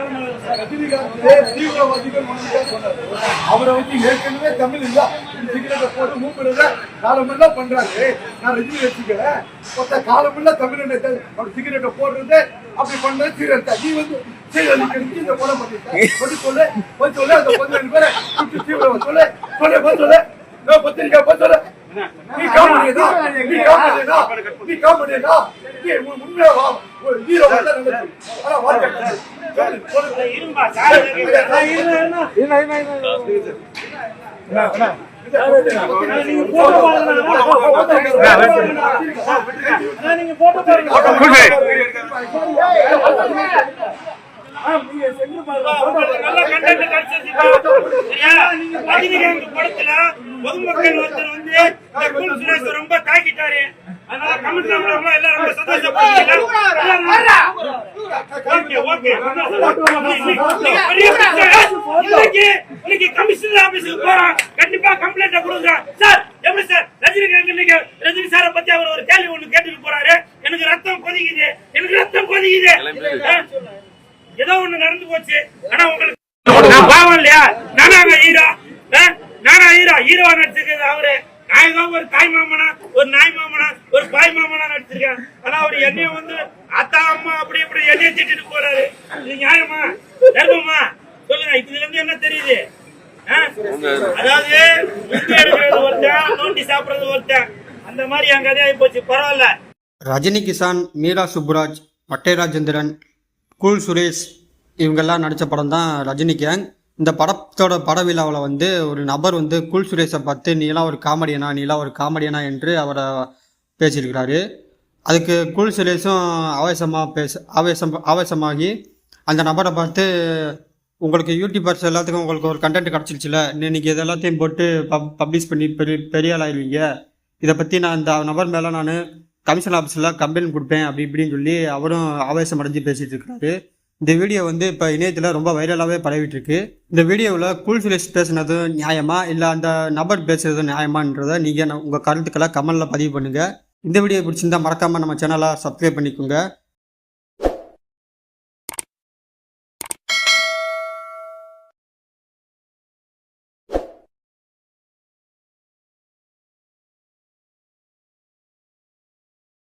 ரஜினிகாந்த் தீவிரவாதிகள் ஒண்ணுதான் சொன்னாரு. அவரை வந்து ஏற்கனவே தமிழ் இல்ல. சிகரெட்டை போட்டு மூப்பிடுற காலமெல்லாம் பண்றாரு. நான் ரஜினி வச்சுக்கிறேன். மொத்த காலமெல்லாம் தமிழ் அவர் சிகரெட்டை போடுறது அப்படி பண்ண சிகரெட் நீ வந்து சீரழிக்கிறதுக்கு இந்த கொலை பண்ணிட்டேன் சொல்லி சொல்லு. போய் சொல்லு. அந்த பதினேழு பேரை கூப்பிட்டு தீவிரவாதி சொல்லு. சொல்லு சொல்லு. பத்திரிக்கை சொல்லு. நீ காமெடியா நீ காமெடியா நீ காமெடியா நீ உண்மையா வா ஒரு ஹீரோ ஆனா வாழ்க்கை இரும்பா நீங்க போட்டோ நீங்க போட்டோ நல்ல கண்டென்ட் கிடைச்சிருச்சுப்பா. சரியா? ரஜினிகாந்த் படத்துல பொதுமக்கள் ஒருத்தர் வந்து இந்த கூல் சுரேஷ் ரொம்ப தாக்கிட்டாரு. அதனால கமெண்ட் எல்லாம் எல்லாரும் ரொம்ப சந்தோஷப்படுறீங்களா? Okay okay. இன்னைக்கு கமிஷனர் ஆபீஸுக்கு போறோம். கண்டிப்பா கம்ப்ளைண்ட் கொடுங்க. சார் எப்படி சார்? ரஜினிகாந்த் இன்னைக்கு ரஜினி சாரை பத்தி அவர் ஒரு கேள்வி ஒண்ணு கேட்டுட்டு போறாரு. எனக்கு ரத்தம் கொதிக்குது. எனக்கு ரத்தம் கொதிக்குது? ஏதோ ஒண்ணு நடந்து போச்சு. ஆனா உங்களுக்கு நான் பாவம் இல்லையா? நானாங்க ஹீரோ. நானா ஹீரோ. ஹீரோ நடிச்சிருக்கேன் அவரு. நான் ஏதோ ஒரு தாய் மாமனா ஒரு நாய் மாமனா ஒரு பாய் மாமனா நடிச்சிருக்கேன். ஆனா அவர் என்னைய வந்து அத்தா அம்மா அப்படி இப்படி என்னைய திட்டிட்டு போறாரு. இது நியாயமா? தர்மமா? சொல்லுங்க. இதுல இருந்து என்ன தெரியுது? அதாவது எடுக்கிறது ஒருத்தன் நோண்டி சாப்பிடுறது ஒருத்தன். அந்த மாதிரி என் கதையாகி போச்சு. பரவாயில்ல. ரஜினி கிசான் மீரா சுப்புராஜ் பட்டே ராஜேந்திரன் கூல் சுரேஷ் இவங்கெல்லாம் நடித்த படம் தான் ரஜினி கேங் இந்த படத்தோட பட விழாவில் வந்து ஒரு நபர் வந்து கூல் சுரேஷை பார்த்து நீலாம் ஒரு காமெடியனா? நீலாம் ஒரு காமெடியனா? என்று அவரை பேசியிருக்கிறாரு. அதுக்கு கூல் சுரேஷும் ஆவேசமாக பேச ஆவேசம் ஆவேசமாகி அந்த நபரை பார்த்து உங்களுக்கு யூடியூபர்ஸ் எல்லாத்துக்கும் உங்களுக்கு ஒரு கண்டென்ட் கிடச்சிருச்சுல. இன்னைக்கு இது எல்லாத்தையும் போட்டு பப் பப்ளிஷ் பண்ணி பெரிய பெரிய ஆளாயிருவீங்க இதை பற்றி நான் இந்த நபர் மேலே நான் கமிஷன் ஆஃபீஸில் கம்ப்ளைண்ட் கொடுப்பேன் அப்படி இப்படின்னு சொல்லி அவரும் ஆவேசம் அடைஞ்சு பேசிகிட்டு இருக்காரு இந்த வீடியோ வந்து இப்போ இணையத்தில் ரொம்ப வைரலாகவே பரவிட்டு இருக்கு இந்த வீடியோவில் கூல் சுரேஷ் பேசுனது நியாயமா? இல்லை அந்த நபர் பேசுறது நியாயமான்றதை நீங்கள் உங்கள் கருத்துக்களை கமெண்டில் பதிவு பண்ணுங்கள் இந்த வீடியோ பிடிச்சிருந்தா மறக்காமல் நம்ம சேனலை சப்ஸ்கிரைப் பண்ணிக்கோங்க.